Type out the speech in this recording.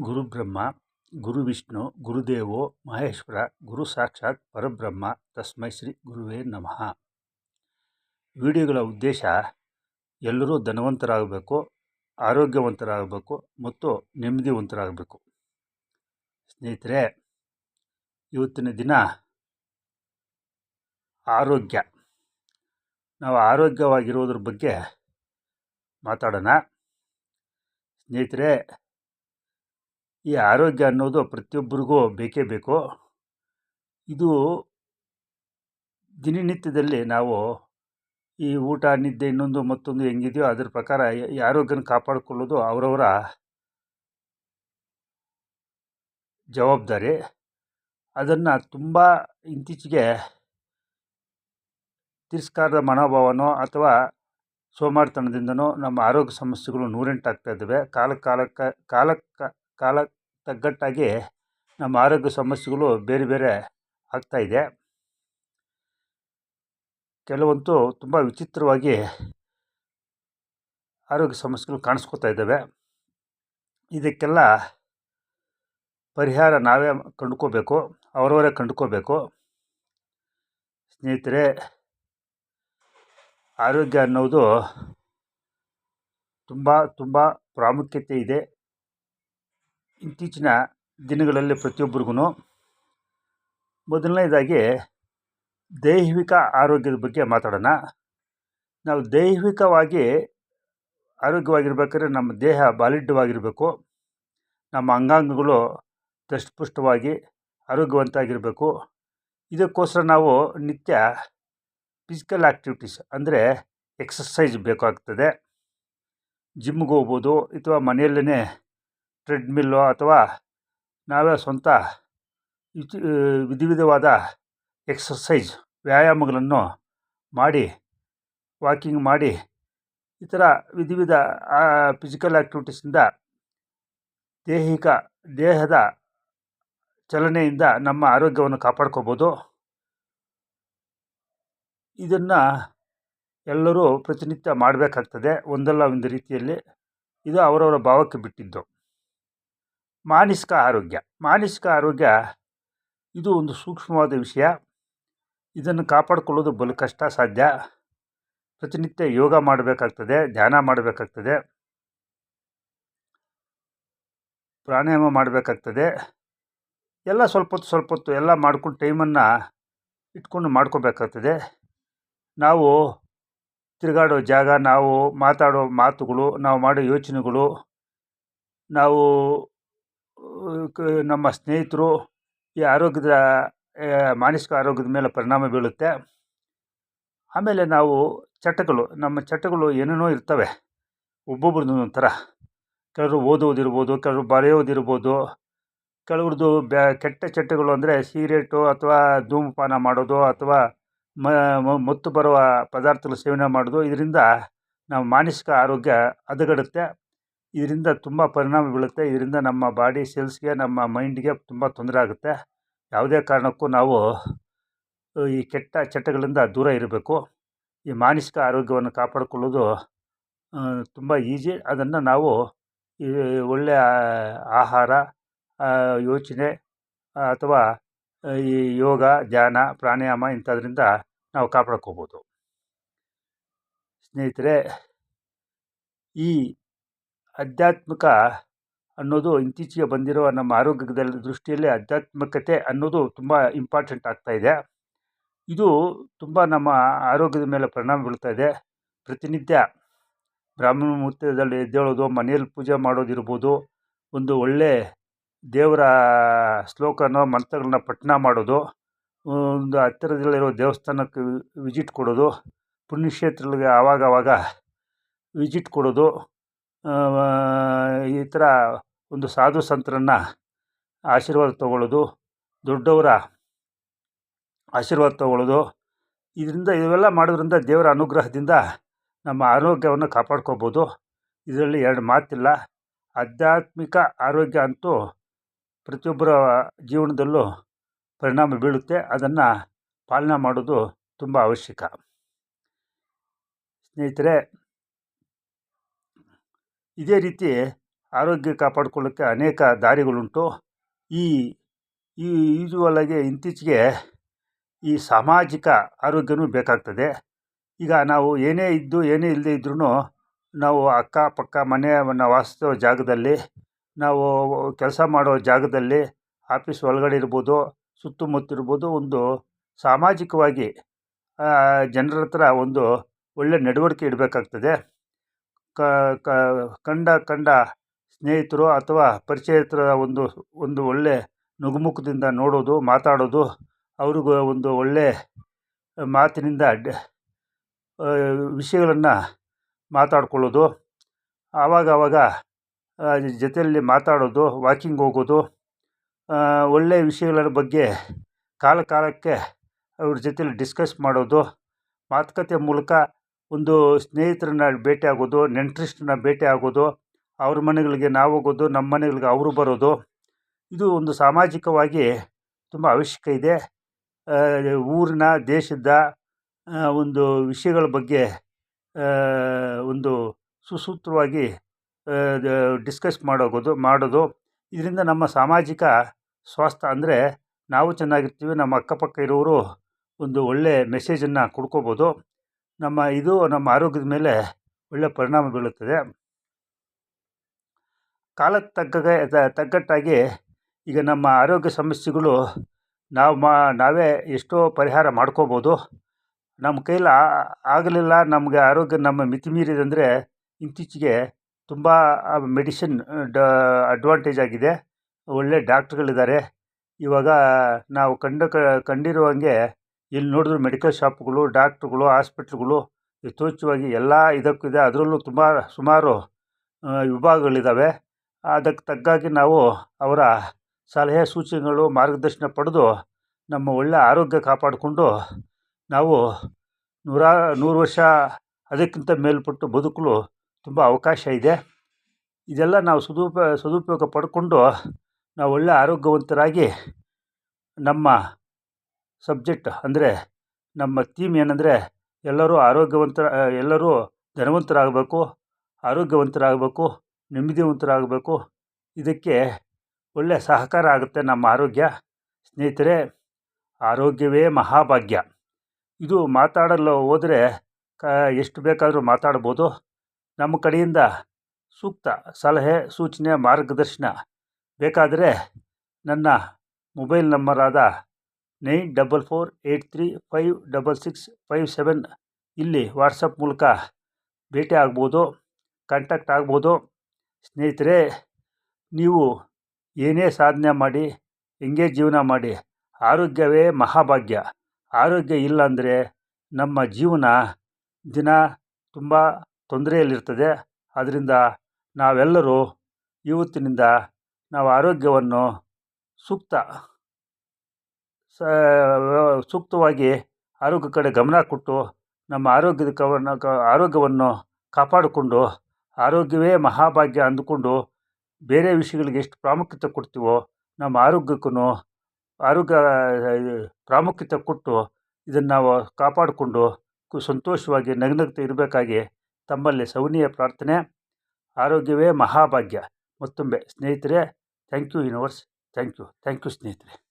ಗುರುಬ್ರಹ್ಮ, ಗುರುವಿಷ್ಣು, ಗುರುದೇವೋ, ಮಹೇಶ್ವರ, ಗುರು ಸಾಕ್ಷಾತ್ ಪರಬ್ರಹ್ಮ, ತಸ್ಮೈ ಶ್ರೀ ಗುರುವೇ ನಮಃ. ವಿಡಿಯೋಗಳ ಉದ್ದೇಶ, ಎಲ್ಲರೂ ಧನವಂತರಾಗಬೇಕು, ಆರೋಗ್ಯವಂತರಾಗಬೇಕು ಮತ್ತು ನೆಮ್ಮದಿವಂತರಾಗಬೇಕು. ಸ್ನೇಹಿತರೆ, ಇವತ್ತಿನ ದಿನ ಆರೋಗ್ಯ. ನಾವು ಆರೋಗ್ಯವಾಗಿರೋದ್ರ ಬಗ್ಗೆ ಮಾತಾಡೋಣ. ಸ್ನೇಹಿತರೆ ಈ ಆರೋಗ್ಯ ಅನ್ನೋದು ಪ್ರತಿಯೊಬ್ಬರಿಗೂ ಬೇಕೇ ಬೇಕು. ಇದು ದಿನನಿತ್ಯದಲ್ಲಿ ನಾವು ಈ ಊಟ, ನಿದ್ದೆ ಇನ್ನೊಂದು ಮತ್ತೊಂದು ಹೆಂಗಿದೆಯೋ ಅದ್ರ ಪ್ರಕಾರ ಈ ಆರೋಗ್ಯನ ಕಾಪಾಡಿಕೊಳ್ಳೋದು ಅವರವರ ಜವಾಬ್ದಾರಿ. ಅದನ್ನು ತುಂಬ ಇತ್ತೀಚೆಗೆ ತಿರಸ್ಕಾರದ ಮನೋಭಾವನೋ ಅಥವಾ ಸೋಮಾರಿತನದಿಂದನೋ ನಮ್ಮ ಆರೋಗ್ಯ ಸಮಸ್ಯೆಗಳು ನೂರೆಂಟಾಗ್ತಾ ಇದ್ದಾವೆ. ಕಾಲ ಕಾಲಕ್ಕೆ ಕಾಲಕ್ಕೆ ಕಾಲ ತಗ್ಗಟ್ಟಾಗಿ ನಮ್ಮ ಆರೋಗ್ಯ ಸಮಸ್ಯೆಗಳು ಬೇರೆ ಬೇರೆ ಆಗ್ತಾಯಿದೆ ಕೆಲವಂತೂ ತುಂಬ ವಿಚಿತ್ರವಾಗಿ ಆರೋಗ್ಯ ಸಮಸ್ಯೆಗಳು ಕಾಣಿಸ್ಕೊತಾ ಇದ್ದಾವೆ. ಇದಕ್ಕೆಲ್ಲ ಪರಿಹಾರ ನಾವೇ ಕಂಡುಕೋಬೇಕು, ಅವರವರೇ ಕಂಡುಕೋಬೇಕು. ಸ್ನೇಹಿತರೆ, ಆರೋಗ್ಯ ಅನ್ನೋದು ತುಂಬ ತುಂಬ ಪ್ರಾಮುಖ್ಯತೆ ಇದೆ. ಇತ್ತೀಚಿನ ದಿನಗಳಲ್ಲಿ ಪ್ರತಿಯೊಬ್ಬರಿಗೂ ಮೊದಲನೇದಾಗಿ ದೈಹಿಕ ಆರೋಗ್ಯದ ಬಗ್ಗೆ ಮಾತಾಡೋಣ. ನಾವು ದೈಹಿಕವಾಗಿ ಆರೋಗ್ಯವಾಗಿರ್ಬೇಕಾದ್ರೆ ನಮ್ಮ ದೇಹ ಬಾಲಿಡ್ಯವಾಗಿರಬೇಕು ನಮ್ಮ ಅಂಗಾಂಗಗಳು ದಷ್ಟಪುಷ್ಟವಾಗಿ ಆರೋಗ್ಯವಂತಾಗಿರಬೇಕು. ಇದಕ್ಕೋಸ್ಕರ ನಾವು ನಿತ್ಯ ಫಿಸಿಕಲ್ ಆ್ಯಕ್ಟಿವಿಟೀಸ್ ಅಂದರೆ ಎಕ್ಸಸೈಜ್ ಬೇಕಾಗ್ತದೆ. ಜಿಮ್ಗೆ ಹೋಗ್ಬೋದು, ಅಥವಾ ಮನೆಯಲ್ಲೇ ಟ್ರೆಡ್ಮಿಲ್ಲು ಅಥವಾ ನಾವೇ ಸ್ವಂತ ವಿಧ ವಿಧವಾದ ಎಕ್ಸಸೈಜ್ ವ್ಯಾಯಾಮಗಳನ್ನು ಮಾಡಿ, ವಾಕಿಂಗ್ ಮಾಡಿ ಈ ಥರ ವಿಧ ವಿಧ ಫಿಸಿಕಲ್ ಆ್ಯಕ್ಟಿವಿಟೀಸಿಂದ ದೈಹಿಕ, ದೇಹದ ಚಲನೆಯಿಂದ ನಮ್ಮ ಆರೋಗ್ಯವನ್ನು ಕಾಪಾಡ್ಕೋಬೋದು. ಇದನ್ನು ಎಲ್ಲರೂ ಪ್ರತಿನಿತ್ಯ ಮಾಡಬೇಕಾಗ್ತದೆ, ಒಂದಲ್ಲ ಒಂದು ರೀತಿಯಲ್ಲಿ. ಇದು ಅವರವರ ಭಾವಕ್ಕೆ ಬಿಟ್ಟಿದ್ದು. ಮಾನಸಿಕ ಆರೋಗ್ಯ. ಮಾನಸಿಕ ಆರೋಗ್ಯ ಇದು ಒಂದು ಸೂಕ್ಷ್ಮವಾದ ವಿಷಯ. ಇದನ್ನು ಕಾಪಾಡಿಕೊಳ್ಳೋದು ಬಲು ಕಷ್ಟ, ಸಾಧ್ಯ. ಪ್ರತಿನಿತ್ಯ ಯೋಗ ಮಾಡಬೇಕಾಗ್ತದೆ, ಧ್ಯಾನ ಮಾಡಬೇಕಾಗ್ತದೆ. ಪ್ರಾಣಾಯಾಮ ಮಾಡಬೇಕಾಗ್ತದೆ. ಎಲ್ಲ ಸ್ವಲ್ಪ ಹೊತ್ತು ಸ್ವಲ್ಪ ಹೊತ್ತು ಎಲ್ಲ ಮಾಡ್ಕೊಂಡು ಟೈಮನ್ನು ಇಟ್ಕೊಂಡು ಮಾಡ್ಕೋಬೇಕಾಗ್ತದೆ. ನಾವು ತಿರುಗಾಡೋ ಜಾಗ, ನಾವು ಮಾತಾಡೋ ಮಾತುಗಳು, ನಾವು ಮಾಡೋ ಯೋಚನೆಗಳು, ನಾವು ನಮ್ಮ ಸ್ನೇಹಿತರು ಈ ಆರೋಗ್ಯದ ಮಾನಸಿಕ ಆರೋಗ್ಯದ ಮೇಲೆ ಪರಿಣಾಮ ಬೀಳುತ್ತೆ. ಆಮೇಲೆ ನಾವು ಚಟಗಳು, ನಮ್ಮ ಚಟಗಳು ಏನೇನೋ ಇರ್ತವೆ. ಒಬ್ಬೊಬ್ರದ್ದು ಒಂಥರ. ಕೆಲವರು ಓದೋದಿರ್ಬೋದು ಕೆಲವರು ಬರೆಯೋದಿರ್ಬೋದು, ಕೆಲವ್ರದ್ದು ಬ್ಯಾ, ಕೆಟ್ಟ ಚಟಗಳು ಅಂದರೆ ಸಿಗರೇಟು ಅಥವಾ ಧೂಮಪಾನ ಮಾಡೋದು ಅಥವಾ ಮತ್ತು ಬರುವ ಪದಾರ್ಥಗಳು ಸೇವನೆ ಮಾಡೋದು. ಇದರಿಂದ ನಮ್ಮ ಮಾನಸಿಕ ಆರೋಗ್ಯ ಹದಗೆಡುತ್ತೆ. ಇದರಿಂದ ತುಂಬ ಪರಿಣಾಮ ಬೀಳುತ್ತೆ. ಇದರಿಂದ ನಮ್ಮ ಬಾಡಿ ಸೆಲ್ಸ್ಗೆ, ನಮ್ಮ ಮೈಂಡ್ಗೆ ತುಂಬ ತೊಂದರೆ ಆಗುತ್ತೆ. ಯಾವುದೇ ಕಾರಣಕ್ಕೂ ನಾವು ಈ ಕೆಟ್ಟ ಚಟಗಳಿಂದ ದೂರ ಇರಬೇಕು. ಈ ಮಾನಸಿಕ ಆರೋಗ್ಯವನ್ನು ಕಾಪಾಡಿಕೊಳ್ಳೋದು ತುಂಬ ಈಜಿ. ಅದನ್ನು ನಾವು, ಈ ಒಳ್ಳೆಯ ಆಹಾರ ಯೋಚನೆ, ಅಥವಾ, ಈ ಯೋಗ, ಧ್ಯಾನ, ಪ್ರಾಣಾಯಾಮ ಇಂಥದ್ರಿಂದ ನಾವು ಕಾಪಾಡ್ಕೋಬೋದು. ಸ್ನೇಹಿತರೆ, ಈ ಆಧ್ಯಾತ್ಮಿಕ ಅನ್ನೋದು ಇತ್ತೀಚೆಗೆ ಬಂದಿರುವ ನಮ್ಮ ಆರೋಗ್ಯದ ದೃಷ್ಟಿಯಲ್ಲಿ ಆಧ್ಯಾತ್ಮಿಕತೆ ಅನ್ನೋದು ತುಂಬ ಇಂಪಾರ್ಟೆಂಟ್ ಆಗ್ತಾಯಿದೆ ಇದು. ತುಂಬ ನಮ್ಮ ಆರೋಗ್ಯದ ಮೇಲೆ ಪರಿಣಾಮ ಇದೆ ಪ್ರತಿನಿತ್ಯ ಬ್ರಾಹ್ಮಣ ಮುಹೂರ್ತದಲ್ಲಿ ಎದ್ದೇಳೋದು, ಮನೆಯಲ್ಲಿ ಪೂಜೆ ಮಾಡೋದಿರ್ಬೋದು ಒಂದು ಒಳ್ಳೆ ದೇವರ ಶ್ಲೋಕನೋ, ಮಂತ್ರಗಳನ್ನ ಪಠಣ ಮಾಡೋದು, ಒಂದು ಹತ್ತಿರದಲ್ಲಿರೋ ದೇವಸ್ಥಾನಕ್ಕೆ ವಿಜಿಟ್ ಕೊಡೋದು, ಪುಣ್ಯಕ್ಷೇತ್ರಗಳಿಗೆ ಆವಾಗವಾಗ ವಿಜಿಟ್ ಕೊಡೋದು ಈ ಥರ ಒಂದು ಸಾಧು ಸಂತರನ್ನು ಆಶೀರ್ವಾದ ತಗೊಳ್ಳೋದು ದೊಡ್ಡವರ ಆಶೀರ್ವಾದ ತಗೊಳ್ಳೋದು ಇದರಿಂದ ಇವೆಲ್ಲ ಮಾಡೋದ್ರಿಂದ ದೇವರ ಅನುಗ್ರಹದಿಂದ ನಮ್ಮ ಆರೋಗ್ಯವನ್ನು ಕಾಪಾಡ್ಕೋಬೋದು. ಇದರಲ್ಲಿ ಎರಡು ಮಾತಿಲ್ಲ. ಆಧ್ಯಾತ್ಮಿಕ ಆರೋಗ್ಯ ಅಂತೂ ಪ್ರತಿಯೊಬ್ಬರ ಜೀವನದಲ್ಲೂ ಪರಿಣಾಮ ಬೀಳುತ್ತೆ. ಅದನ್ನು ಪಾಲನೆ ಮಾಡೋದು ತುಂಬ ಅವಶ್ಯಕ. ಸ್ನೇಹಿತರೆ ಇದೇ ರೀತಿ ಆರೋಗ್ಯ ಕಾಪಾಡ್ಕೊಳ್ಳೋಕ್ಕೆ ಅನೇಕ ದಾರಿಗಳುಂಟು. ಈ ಈ ಯೂಶ್ವಲಾಗಿ ಇತ್ತೀಚೆಗೆ ಈ ಸಾಮಾಜಿಕ ಆರೋಗ್ಯವೂ ಬೇಕಾಗ್ತದೆ. ಈಗ ನಾವು ಏನೇ ಇದ್ದು, ಏನೇ ಇಲ್ಲದೇ ಇದ್ರೂ ನಾವು ಅಕ್ಕಪಕ್ಕ ಮನೆ ವಾಸಿಸೋ ಜಾಗದಲ್ಲಿ, ನಾವು ಕೆಲಸ ಮಾಡೋ ಜಾಗದಲ್ಲಿ, ಆಫೀಸ್ ಒಳಗಡೆ ಇರ್ಬೋದು ಸುತ್ತಮುತ್ತ ಇರ್ಬೋದು ಒಂದು ಸಾಮಾಜಿಕವಾಗಿ ಜನರ ಹತ್ರ ಒಂದು ಒಳ್ಳೆಯ ನಡವಳಿಕೆ ಇಡಬೇಕಾಗ್ತದೆ. ಕಂಡ ಕಂಡ ಸ್ನೇಹಿತರು ಅಥವಾ ಪರಿಚಯತರ ಒಂದು ಒಂದು ಒಳ್ಳೆಯ ನಗುಮುಖದಿಂದ ನೋಡೋದು, ಮಾತಾಡೋದು, ಅವ್ರಿಗೂ ಒಂದು ಒಳ್ಳೆಯ ಮಾತಿನಿಂದ ವಿಷಯಗಳನ್ನು ಮಾತಾಡಿಕೊಳ್ಳೋದು. ಆವಾಗವಾಗ ಜೊತೆಯಲ್ಲಿ ಮಾತಾಡೋದು, ವಾಕಿಂಗ್ ಹೋಗೋದು ಒಳ್ಳೆಯ ವಿಷಯಗಳ ಬಗ್ಗೆ ಕಾಲ ಕಾಲಕ್ಕೆ ಅವ್ರ ಜೊತೆಲಿ ಡಿಸ್ಕಸ್ ಮಾಡೋದು, ಮಾತುಕತೆ ಮೂಲಕ ಒಂದು ಸ್ನೇಹಿತರನ್ನ ಭೇಟಿ ಆಗೋದು ನೆಂಟ್ರಿಸ್ಟನ್ನ ಭೇಟಿ ಆಗೋದು, ಅವ್ರ ಮನೆಗಳಿಗೆ ನಾವು ಹೋಗೋದು, ನಮ್ಮ ಮನೆಗಳಿಗೆ ಅವರು ಬರೋದು, ಇದು ಒಂದು ಸಾಮಾಜಿಕವಾಗಿ ತುಂಬ ಅವಶ್ಯಕ ಇದೆ. ಊರಿನ, ದೇಶದ ಒಂದು ವಿಷಯಗಳ ಬಗ್ಗೆ ಒಂದು ಸುಸೂತ್ರವಾಗಿ ಡಿಸ್ಕಸ್ ಮಾಡೋಗೋದು, ಮಾಡೋದು. ಇದರಿಂದ ನಮ್ಮ ಸಾಮಾಜಿಕ ಸ್ವಾಸ್ಥ್ಯ ಅಂದರೆ ನಾವು ಚೆನ್ನಾಗಿರ್ತೀವಿ, ನಮ್ಮ ಅಕ್ಕಪಕ್ಕ ಇರೋರು ಒಂದು ಒಳ್ಳೆಯ ಮೆಸೇಜನ್ನು ಕೊಡ್ಕೋಬೋದು. ನಮ್ಮ ಇದು ನಮ್ಮ ಆರೋಗ್ಯದ ಮೇಲೆ ಒಳ್ಳೆಯ ಪರಿಣಾಮ ಬೀಳುತ್ತದೆ. ಕಾಲಕ್ಕೆ ತಕ್ಕಗೆ ತಕ್ಕಟ್ಟಾಗಿ ಈಗ ನಮ್ಮ ಆರೋಗ್ಯ ಸಮಸ್ಯೆಗಳು ನಾವು ಮಾ, ನಾವೇ ಎಷ್ಟೋ ಪರಿಹಾರ ಮಾಡ್ಕೋಬೋದು. ನಮ್ಮ ಕೈಲಿ ಆಗಲಿಲ್ಲ, ನಮಗೆ ಆರೋಗ್ಯ ನಮ್ಮ ಮಿತಿ ಮೀರಿದೆ ಅಂದರೆ ಇತ್ತೀಚೆಗೆ ತುಂಬ ಮೆಡಿಸಿನ್, ಡ, ಅಡ್ವಾಂಟೇಜ್ ಆಗಿದೆ. ಒಳ್ಳೆಯ ಡಾಕ್ಟ್ರುಗಳಿದ್ದಾರೆ. ಇವಾಗ ನಾವು ಕಂಡ, ಕಂಡಿರೋ ಎಲ್ಲಿ ನೋಡಿದ್ರು ಮೆಡಿಕಲ್ ಶಾಪ್ಗಳು, ಡಾಕ್ಟ್ರುಗಳು, ಹಾಸ್ಪಿಟ್ಲ್ಗಳು ಯಥೇಚ್ಛವಾಗಿ ಎಲ್ಲ ಇದಕ್ಕೂ ಇದೆ. ಅದರಲ್ಲೂ ತುಂಬ ಸುಮಾರು ವಿಭಾಗಗಳಿದ್ದಾವೆ ಅದಕ್ಕೆ ತಕ್ಕಾಗಿ ನಾವು ಅವರ ಸಲಹೆ, ಸೂಚನೆಗಳು, ಮಾರ್ಗದರ್ಶನ ಪಡೆದು ನಮ್ಮ ಒಳ್ಳೆಯ ಆರೋಗ್ಯ ಕಾಪಾಡಿಕೊಂಡು ನಾವು ನೂರಾ, ನೂರು ವರ್ಷ ಅದಕ್ಕಿಂತ ಮೇಲ್ಪಟ್ಟು ಬದುಕಲು ತುಂಬ ಅವಕಾಶ ಇದೆ. ಇದೆಲ್ಲ ನಾವು ಸದುಪ, ಸದುಪಯೋಗ ಪಡ್ಕೊಂಡು ನಾವು ಒಳ್ಳೆಯ ಆರೋಗ್ಯವಂತರಾಗಿ ನಮ್ಮ ಸಬ್ಜೆಕ್ಟ್ ಅಂದರೆ ನಮ್ಮ ಥೀಮ್ ಏನಂದರೆ ಎಲ್ಲರೂ ಆರೋಗ್ಯವಂತರ ಎಲ್ಲರೂ ಧನವಂತರಾಗಬೇಕು, ಆರೋಗ್ಯವಂತರಾಗಬೇಕು, ನೆಮ್ಮದಿವಂತರಾಗಬೇಕು. ಇದಕ್ಕೆ ಒಳ್ಳೆಯ ಸಹಕಾರ ಆಗುತ್ತೆ ನಮ್ಮ ಆರೋಗ್ಯ. ಸ್ನೇಹಿತರೆ, ಆರೋಗ್ಯವೇ ಮಹಾಭಾಗ್ಯ. ಇದು ಮಾತಾಡಲು ಹೋದರೆ ಕ, ಎಷ್ಟು ಬೇಕಾದರೂ ಮಾತಾಡ್ಬೋದು. ನಮ್ಮ ಕಡೆಯಿಂದ ಸೂಕ್ತ ಸಲಹೆ, ಸೂಚನೆ, ಮಾರ್ಗದರ್ಶನ ಬೇಕಾದರೆ ನನ್ನ mobile ನಂಬರಾದ nine double four eight three five double six five seven ಇಲ್ಲಿ ವಾಟ್ಸಪ್ ಮೂಲಕ ಭೇಟಿ ಆಗ್ಬೋದು, ಕಾಂಟ್ಯಾಕ್ಟ್ ಆಗ್ಬೋದು. ಸ್ನೇಹಿತರೆ, ನೀವು ಏನೇ ಸಾಧನೆ ಮಾಡಿ, ಹೆಂಗೆ ಜೀವನ ಮಾಡಿ, ಆರೋಗ್ಯವೇ ಮಹಾಭಾಗ್ಯ. ಆರೋಗ್ಯ ಇಲ್ಲಾಂದರೆ ನಮ್ಮ ಜೀವನ ದಿನ ತುಂಬ ತೊಂದರೆಯಲ್ಲಿರ್ತದೆ. ಆದ್ದರಿಂದ ನಾವೆಲ್ಲರೂ ಇವತ್ತಿನಿಂದ ನಾವು ಆರೋಗ್ಯವನ್ನು ಸೂಕ್ತ ಸೂಕ್ತವಾಗಿ ಆರೋಗ್ಯ ಕಡೆ ಗಮನ ಕೊಟ್ಟು ನಮ್ಮ ಆರೋಗ್ಯದ ಕವನ ಕ, ಆರೋಗ್ಯವನ್ನು ಕಾಪಾಡಿಕೊಂಡು ಆರೋಗ್ಯವೇ ಮಹಾಭಾಗ್ಯ ಅಂದುಕೊಂಡು ಬೇರೆ ವಿಷಯಗಳಿಗೆ ಎಷ್ಟು ಪ್ರಾಮುಖ್ಯತೆ ಕೊಡ್ತೀವೋ ನಮ್ಮ ಆರೋಗ್ಯಕ್ಕೂ ಆರೋಗ್ಯ ಪ್ರಾಮುಖ್ಯತೆ ಕೊಟ್ಟು ಇದನ್ನು ನಾವು ಕಾಪಾಡಿಕೊಂಡು ಸಂತೋಷವಾಗಿ ನಗ್ನಗ್ತ ಇರಬೇಕಾಗಿ ತಮ್ಮಲ್ಲಿ ಸೌನೀಯ ಪ್ರಾರ್ಥನೆ, ಆರೋಗ್ಯವೇ ಮಹಾಭಾಗ್ಯ. ಮತ್ತೊಮ್ಮೆ ಸ್ನೇಹಿತರೆ, thank you universe, thank you thank you ಸ್ನೇಹಿತರೆ.